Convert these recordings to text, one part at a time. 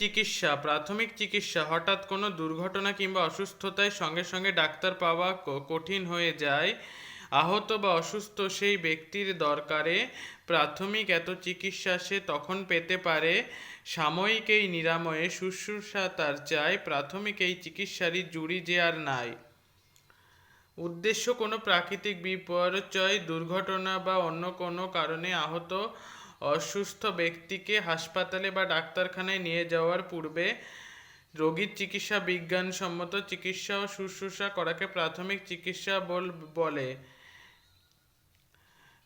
চিকিৎসা, প্রাথমিক চিকিৎসা, হঠাৎ কোনো দুর্ঘটনা কিংবা অসুস্থতায় সঙ্গে সঙ্গে ডাক্তার পাওয়া কঠিন হয়ে যায়। আহত বা অসুস্থ সেই ব্যক্তির দরকারে প্রাথমিক এত চিকিৎসা সে তখন পেতে পারে। সাময়িক এই নিরাময়ে শুশ্রূষা তার চাই, প্রাথমিক এই চিকিৎসারই জুড়ি যে আর নাই। উদ্দেশ্য কোনো প্রাকৃতিক বিপর্যয়, দুর্ঘটনা বা অন্য কোনো কারণে আহত অসুস্থ ব্যক্তিকে হাসপাতালে বা ডাক্তারখানায় নিয়ে যাওয়ার পূর্বে রোগীর চিকিৎসা বিজ্ঞানসম্মত চিকিৎসা ও শুশ্রূষা করাকে প্রাথমিক চিকিৎসা বল-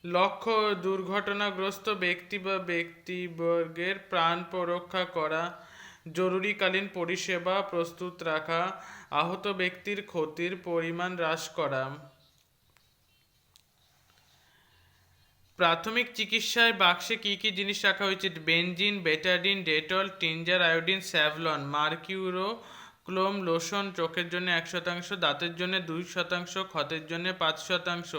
লক্ষ্য, দুর্ঘটনাগ্রস্ত ব্যক্তি বা ব্যক্তিবর্গের প্রাণ রক্ষা করা, জরুরিকালীন পরিষেবা প্রস্তুত রাখা, আহত ব্যক্তির ক্ষতির পরিমাণ হ্রাস করা। প্রাথমিক চিকিৎসায় বাক্সে কি কি জিনিস রাখা হয়েছে? Benzine betadine Dettol, tincture, iodine, Savlon mercurochrome lotion, চোখের জন্য এক শতাংশ, দাঁতের জন্য দুই শতাংশ, ক্ষতের জন্য পাঁচ শতাংশ।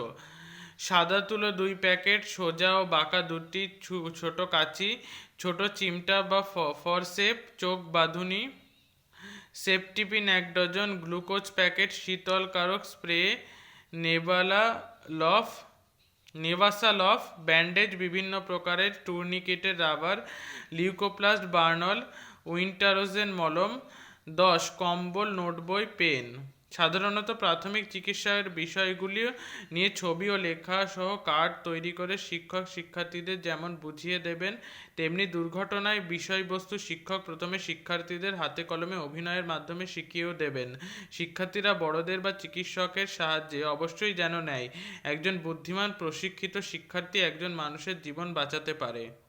সাদা তুলো দুই প্যাকেট, সোজা ও বাঁকা দুটি ছোট কাচি, ছোট চিমটা বা ফরসেপ, চোখ বাঁধুনি, সেপটিপিন এক ডজন, গ্লুকোজ প্যাকেট শীতলকারক স্প্রে, নেবালা লফ নেভাসা অফ ব্যান্ডেজ বিভিন্ন প্রকারের টুর্নিকেটের রাবার, লিউকোপ্লাস্ট, বার্নল, উইন্টারোজেন মলম, দশ, কম্বল, নোটবই, পেন। সাধারণত প্রাথমিক চিকিৎসার বিষয়গুলি নিয়ে ছবি ও লেখা সহ কার্ড তৈরি করে শিক্ষক শিক্ষার্থীদের যেমন বুঝিয়ে দেবেন, তেমনি দুর্ঘটনায় বিষয়বস্তু শিক্ষক প্রথমে শিক্ষার্থীদের হাতে কলমে অভিনয়ের মাধ্যমে শিখিয়েও দেবেন। শিক্ষার্থীরা বড়দের বা চিকিৎসকের সাহায্যে অবশ্যই যেন নেয়। একজন বুদ্ধিমান, প্রশিক্ষিত শিক্ষার্থী একজন মানুষের জীবন বাঁচাতে পারে।